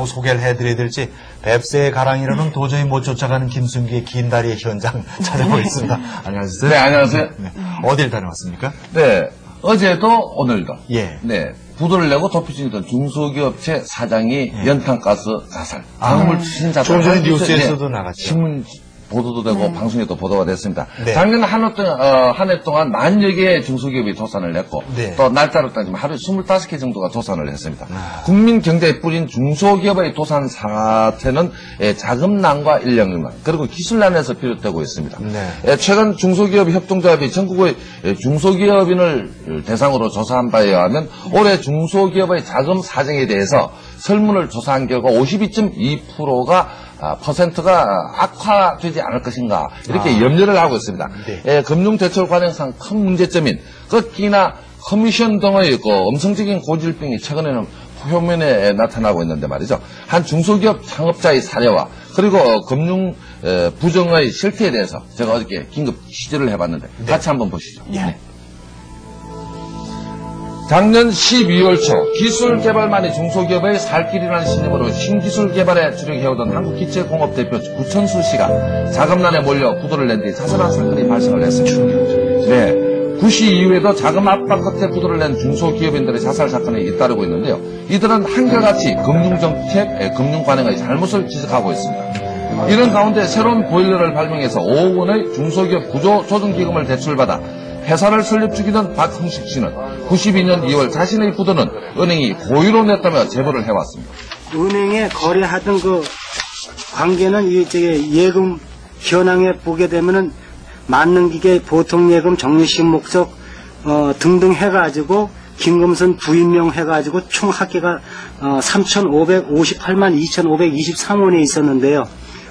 뭐라고 소개를 해드려야 될지 뱁새의 가랑이로는 도저히 못 쫓아가는 김순기의 긴 다리의 현장 찾아보겠습니다. 안녕하세요. 네, 안녕하세요. 네. 어딜 다녀왔습니까? 네, 어제도 오늘도. 예. 네, 부도를 내고 덮여 중이던 중소기업체 사장이 연탄가스 자살, 작물 추신 자살. 예. 아, 조금 전에 네, 뉴스에서도 나갔죠. 신문 보도도 되고 방송에도 보도가 됐습니다. 네. 작년 한해 동안, 어, 한해 동안 만 여 개의 중소기업이 도산을 냈고 네. 또 날짜로 따지면 하루에 25개 정도가 도산을 했습니다. 아. 국민 경제에 뿌린 중소기업의 도산 사태는 예, 자금난과 인력난 그리고 기술난에서 비롯되고 있습니다. 네. 예, 최근 중소기업 협동조합이 전국의 예, 중소기업인을 대상으로 조사한 바에 의하면 올해 중소기업의 자금 사정에 대해서 설문을 조사한 결과 52.2%가 아, 퍼센트가 악화되지 않을 것인가 이렇게 염려를 하고 있습니다. 네. 예, 금융대출 관행상 큰 문제점인 꺾기나 커미션 등의 그 음성적인 고질병이 최근에는 표면에 나타나고 있는데 말이죠. 한 중소기업 창업자의 사례와 그리고 어, 금융 에, 부정의 실태에 대해서 제가 어저께 긴급 취재를 해봤는데 같이 한번 보시죠. 예. 작년 12월 초 기술 개발만이 중소기업의 살 길이라는 신념으로 신기술 개발에 주력해오던 한국기체공업 대표 구천수 씨가 자금난에 몰려 부도를 낸뒤 자살한 사건이 발생을 했습니다. 네. 구시 이후에도 자금 압박 끝에 부도를 낸 중소기업인들의 자살 사건이 잇따르고 있는데요. 이들은 한결같이 금융정책, 에, 금융관행의 잘못을 지적하고 있습니다. 이런 가운데 새로운 보일러를 발명해서 5억 원의 중소기업 구조 조정기금을 대출받아 회사를 설립 중이던 박흥식 씨는 92년 2월 자신의 부도는 은행이 고의로 냈다며 제보를 해왔습니다. 은행에 거래하던 그 관계는 이 저기 예금 현황에 보게 되면은 맞는 기계 보통 예금 정리식 목적 어, 등등 해가지고 김금선 부인명 해가지고 총 합계가 어, 3,558만 2,523원에 있었는데요.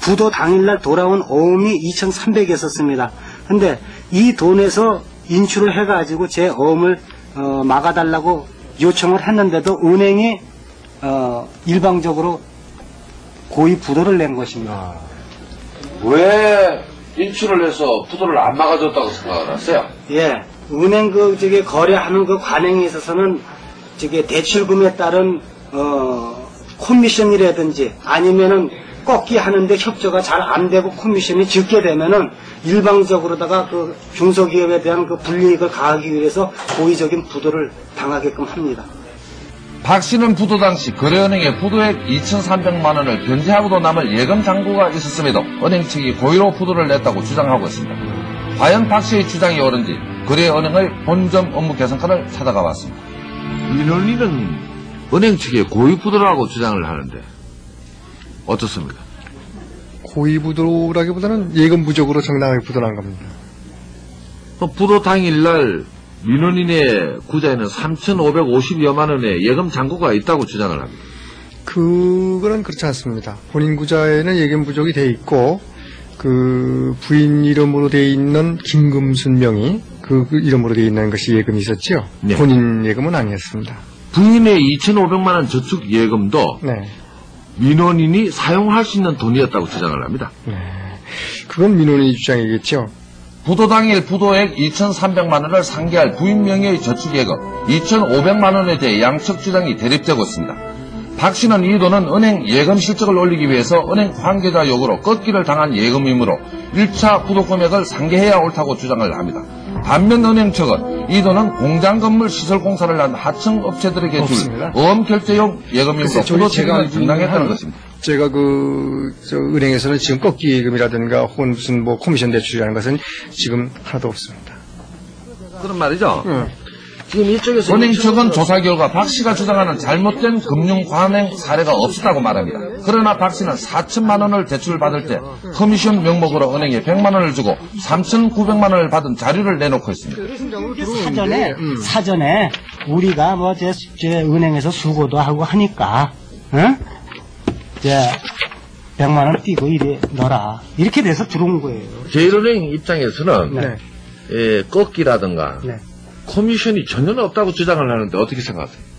부도 당일날 돌아온 어음이 2,300이었습니다. 근데 이 돈에서 인출을 해가지고 제 어음을 어, 막아달라고 요청을 했는데도 은행이 어, 일방적으로 고의 부도를 낸 것입니다. 왜 인출을 해서 부도를 안 막아줬다고 생각을 하세요? 예, 은행 그 저기 거래하는 그 관행에 있어서는 저기 대출금에 따른 어 코미션이라든지 아니면은 꺾기 하는데 협조가 잘 안 되고 코미션이 적게 되면은 일방적으로다가 그 중소기업에 대한 그 불이익을 가하기 위해서 고의적인 부도를 당하게끔 합니다. 박 씨는 부도 당시 거래은행에 부도액 2,300만 원을 변제하고도 남을 예금 잔고가 있었음에도 은행 측이 고의로 부도를 냈다고 주장하고 있습니다. 과연 박 씨의 주장이 옳은지 거래은행의 본점 업무 개선관을 찾아가 봤습니다. 민원인은 은행 측에 고의 부도라고 주장을 하는데 어떻습니까? 고의부도라기보다는 예금 부족으로 정당하게 부도난 겁니다. 그 부도 당일날 민원인의 구자에는 3,550여만 원의 예금 잔고가 있다고 주장을 합니다. 그거는 그렇지 않습니다. 본인 구자에는 예금 부족이 돼 있고 그 부인 이름으로 돼 있는 김금순 명이 그, 그 이름으로 돼 있는 것이 예금이 있었죠. 네. 본인 예금은 아니었습니다. 부인의 2,500만 원 저축 예금도 네. 민원인이 사용할 수 있는 돈이었다고 주장을 합니다. 네. 그건 민원인의 주장이겠죠. 부도 당일 부도액 2,300만 원을 상계할 부인 명의의 저축 예금 2,500만 원에 대해 양측 주장이 대립되고 있습니다. 박 씨는 이 돈은 은행 예금 실적을 올리기 위해서 은행 관계자 요구로 꺾기를 당한 예금이므로 1차 부도 금액을 상계해야 옳다고 주장을 합니다. 반면 은행 측은 이 돈은 공장 건물 시설 공사를 한 하청 업체들에게 줄 없습니다. 어음 결제용 예금이므로 부도 제가 하는- 것입니다. 제가 그, 저, 은행에서는 지금 꺾기 예금이라든가 혹은 무슨 뭐 코미션 대출이라는 것은 지금 하나도 없습니다. 그런 말이죠. 응. 지금 이쪽에서 은행 측은 조사 결과 박 씨가 주장하는 잘못된 금융 관행 사례가 없었다고 말합니다. 그러나 박 씨는 4천만 원을 대출받을 때 커미션 명목으로 은행에 100만 원을 주고 3,900만 원을 받은 자료를 내놓고 있습니다. 사전에 사전에 우리가 뭐 제 은행에서 수고도 하고 하니까 응? 제 100만 원 띄고 이래 넣어라 이렇게 돼서 들어온 거예요. 제일은행 입장에서는 네. 예, 꺾기라든가 네. 커미션이 전혀 없다고 주장을 하는데 어떻게 생각하세요?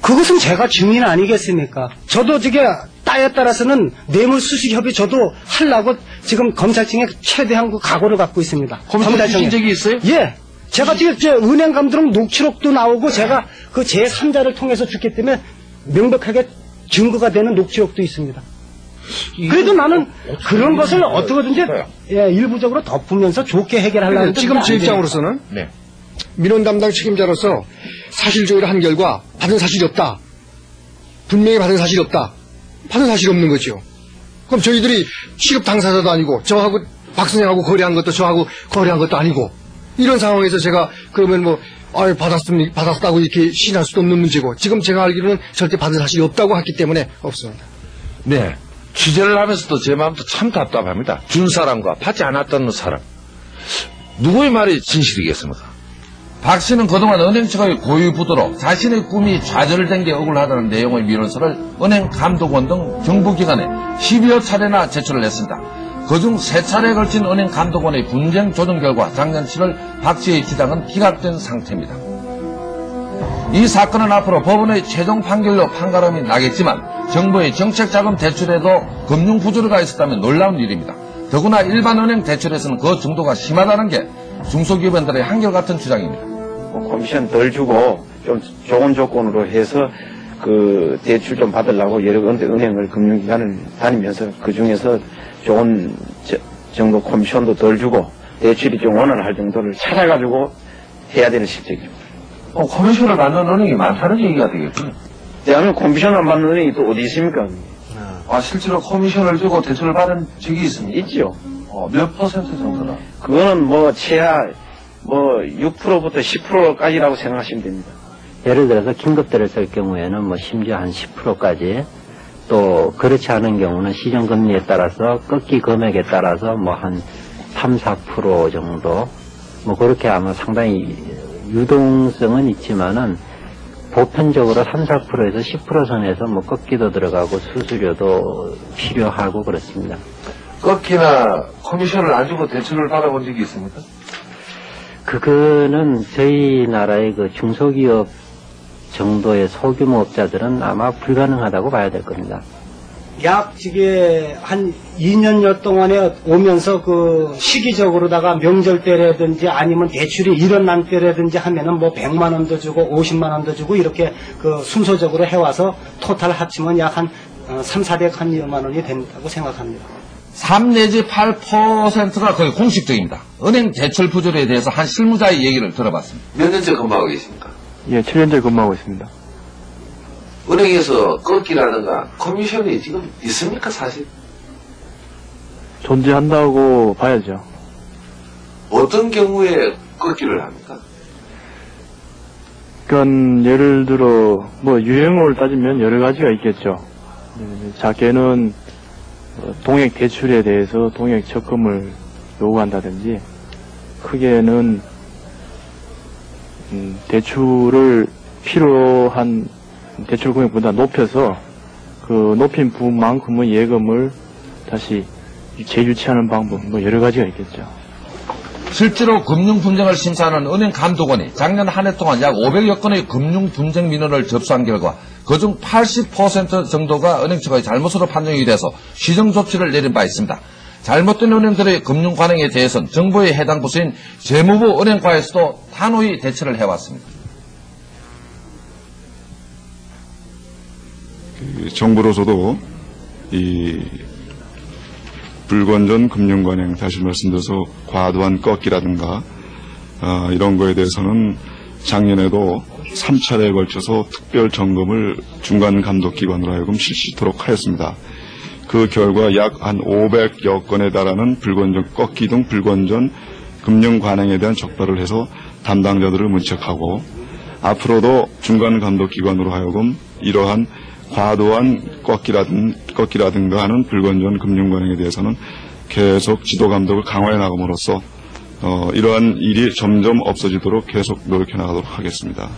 그것은 제가 증인 아니겠습니까? 저도 저게 따에 따라서는 뇌물수수협의 저도 하려고 지금 검찰청에 최대한 그 각오를 갖고 있습니다. 검찰청에. 주신 적이 있어요? 예. 제가 지금 저 은행 감독 녹취록도 나오고 제가 그 제3자를 통해서 죽기 때문에 명백하게 증거가 되는 녹취록도 있습니다. 그래도 나는 그런 것을 어떻게든지 예, 일부적으로 덮으면서 좋게 해결하려고 근데 지금 제 입장으로서는 네. 민원 담당 책임자로서 사실적으로 한 결과 받은 사실이 없다. 분명히 받은 사실이 없다. 받은 사실이 없는 거죠. 그럼 저희들이 취급 당사자도 아니고 저하고 박선영하고 거래한 것도 저하고 거래한 것도 아니고 이런 상황에서 제가 그러면 뭐 아유 받았습니 받았다고 이렇게 시인할 수도 없는 문제고 지금 제가 알기로는 절대 받은 사실이 없다고 했기 때문에 없습니다. 네. 취재를 하면서도 제 마음도 참 답답합니다. 준 사람과 받지 않았던 사람. 누구의 말이 진실이겠습니까? 박 씨는 그동안 은행 측의 고유 부도로 자신의 꿈이 좌절된 게 억울하다는 내용의 민원서를 은행 감독원 등 정부기관에 12여 차례나 제출을 했습니다. 그중 3차례에 걸친 은행 감독원의 분쟁 조정 결과 작년 7월 박 씨의 기장은 기각된 상태입니다. 이 사건은 앞으로 법원의 최종 판결로 판가름이 나겠지만 정부의 정책자금 대출에도 금융 부조리가 있었다면 놀라운 일입니다. 더구나 일반 은행 대출에서는 그 정도가 심하다는 게 중소기업인들의 한결같은 주장입니다. 뭐 커미션 덜 주고 좀 좋은 조건으로 해서 그 대출 좀 받으려고 여러 군데 은행을 금융기관을 다니면서 그 중에서 좋은 저- 정도 커미션도 덜 주고 대출이 좀 원활할 정도를 찾아가지고 해야 되는 실정이죠. 어, 커미션을 받는 은행이 많다는 얘기가 되겠군요. 대한민국 커미션 안 받는 은행이 또 어디 있습니까? 아, 실제로 커미션을 주고 대출을 받은 적이 있습니까? 있죠. 어, 몇 퍼센트 정도나? 그거는 뭐 최하 뭐 6%부터 10%까지라고 생각하시면 됩니다. 예를 들어서 긴급대를 쓸 경우에는 뭐 심지어 한 10%까지 또 그렇지 않은 경우는 시정금리에 따라서 꺾기 금액에 따라서 뭐 한 3, 4% 정도 뭐 그렇게 아마 상당히 유동성은 있지만은 보편적으로 3, 4%에서 10% 선에서 뭐 꺾기도 들어가고 수수료도 필요하고 그렇습니다. 꺾기나 커미션을 안 주고 대출을 받아본 적이 있습니까? 그거는 저희 나라의 그 중소기업 정도의 소규모 업자들은 아마 불가능하다고 봐야 될 겁니다. 약 지게 한 2년여 동안에 오면서 그 시기적으로다가 명절 때라든지 아니면 대출이 일어난 때라든지 하면은 뭐 100만 원도 주고 50만 원도 주고 이렇게 그 순서적으로 해와서 토탈 합치면 약 한 3, 400만 원이 된다고 생각합니다. 3 내지 8%가 거의 공식적입니다. 은행 대출 부조리에 대해서 한 실무자의 얘기를 들어봤습니다. 몇 년째 근무하고 계십니까? 예, 7년째 근무하고 있습니다. 은행에서 꺾기라든가 커미션이 지금 있습니까, 사실? 존재한다고 봐야죠. 어떤 경우에 꺾기를 합니까? 그러니까 예를 들어 뭐 유형을 따지면 여러 가지가 있겠죠. 예, 작게는 어, 동액 대출에 대해서 동액 적금을 요구한다든지 크게는 음, 대출을 필요한 대출 금액보다 높여서 그 높인 부분만큼의 예금을 다시 재유치하는 방법 뭐 여러 가지가 있겠죠. 실제로 금융 분쟁을 심사하는 은행 감독원이 작년 한 해 동안 약 500여 건의 금융 분쟁 민원을 접수한 결과 그중 80% 정도가 은행 측의 잘못으로 판정이 돼서 시정 조치를 내린 바 있습니다. 잘못된 은행들의 금융 관행에 대해서는 정부의 해당 부서인 재무부 은행과에서도 단호히 대처를 해왔습니다. 그 정부로서도 이 불건전 금융관행 다시 말씀드려서 과도한 꺾기라든가 아, 이런 거에 대해서는 작년에도 3차례에 걸쳐서 특별 점검을 중간 감독 기관으로 하여금 실시토록 하였습니다. 그 결과 약 한 500여 건에 달하는 불건전 꺾기 등 불건전 금융 관행에 대한 적발을 해서 담당자들을 문책하고 앞으로도 중간 감독 기관으로 하여금 이러한 과도한 꺾기라든, 꺾기라든가 하는 불건전 금융 관행에 대해서는 계속 지도 감독을 강화해 나감으로써 어, 이러한 일이 점점 없어지도록 계속 노력해 나가도록 하겠습니다.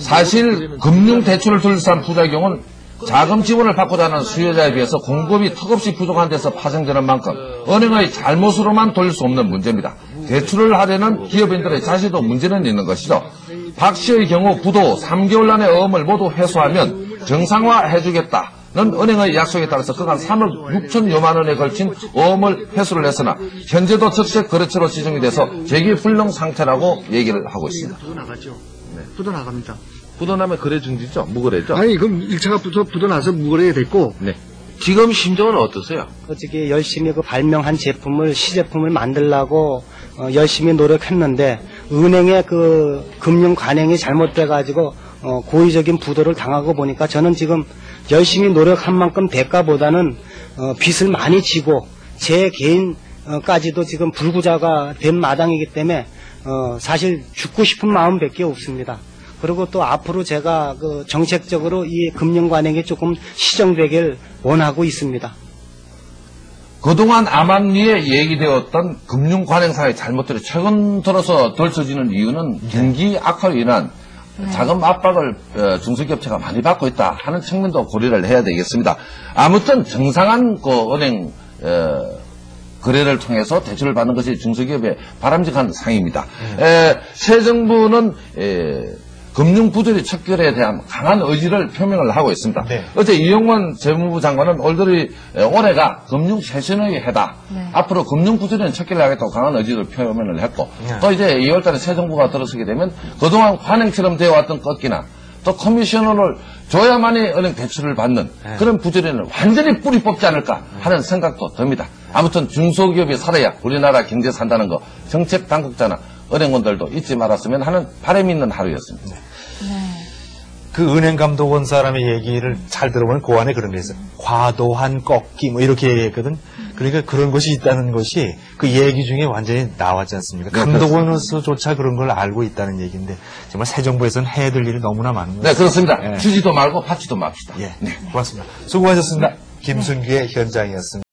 사실 금융 대출을 둘러싼 부작용은 자금 지원을 받고자 하는 수요자에 비해서 공급이 턱없이 부족한 데서 파생되는 만큼 은행의 잘못으로만 돌릴 수 없는 문제입니다. 대출을 하려는 기업인들의 자세도 문제는 있는 것이죠. 박 씨의 경우 부도 3개월 안에 어음을 모두 회수하면 정상화해주겠다. 는 은행의 약속에 따라서 그간 3억 6천여만 원에 걸친 어음을 회수를 했으나 현재도 적색 거래처로 지정이 돼서 재기 불능 상태라고 얘기를 하고 있습니다. 부도 나가죠. 부도 나갑니다. 부도나면 거래 중지죠? 무거래죠? 아니 그럼 1차가 붙어 붙어나서 무거래가 됐고 네. 지금 심정은 어떠세요? 어떻게 열심히 그 발명한 제품을 시제품을 만들라고 어, 열심히 노력했는데 은행의 그 금융 관행이 잘못돼 가지고 어, 고의적인 부도를 당하고 보니까 저는 지금 열심히 노력한 만큼 대가보다는 어, 빚을 많이 지고 제 개인까지도 지금 불구자가 된 마당이기 때문에 어, 사실 죽고 싶은 마음밖에 없습니다. 그리고 또 앞으로 제가 그 정책적으로 이 금융 관행이 조금 시정되길 원하고 있습니다. 그동안 암암리에 얘기되었던 금융 관행사의 잘못들이 최근 들어서 덜쳐지는 이유는 경기 악화로 인한 자금 압박을 어, 중소기업체가 많이 받고 있다 하는 측면도 고려를 해야 되겠습니다. 아무튼 정상한 그 은행 어, 거래를 통해서 대출을 받는 것이 중소기업의 바람직한 상입니다. 에, 새 정부는 에, 금융 부조리 척결에 대한 강한 의지를 표명을 하고 있습니다. 네. 어제 이용원 재무부 장관은 올들이 에, 올해가 금융 세신의 해다. 앞으로 금융 부조리는 척결을 하겠다고 강한 의지를 표명을 했고 네. 또 이제 2월달에 새 정부가 들어서게 되면 그동안 관행처럼 되어 왔던 꺾기나 또 커미셔너를 줘야만이 은행 대출을 받는 네. 그런 부조리는 완전히 뿌리 뽑지 않을까 하는 생각도 듭니다. 아무튼 중소기업이 살아야 우리나라 경제 산다는 거 정책 당국자나 은행원들도 잊지 말았으면 하는 바람이 있는 하루였습니다. 그 은행 감독 원 사람의 얘기를 잘 들어보면 그 안에 그런 게 있어요. 과도한 꺾기 뭐 이렇게 얘기했거든. 그러니까 그런 것이 있다는 것이 그 얘기 중에 완전히 나왔지 않습니까? 네, 감독원으로서조차 그런 걸 알고 있다는 얘기인데 정말 새 정부에서는 해야 될 일이 너무나 많은 거예요. 네, 그렇습니다. 네. 주지도 말고 받지도 맙시다. 예, 고맙습니다. 수고하셨습니다. 김순기의 현장이었습니다.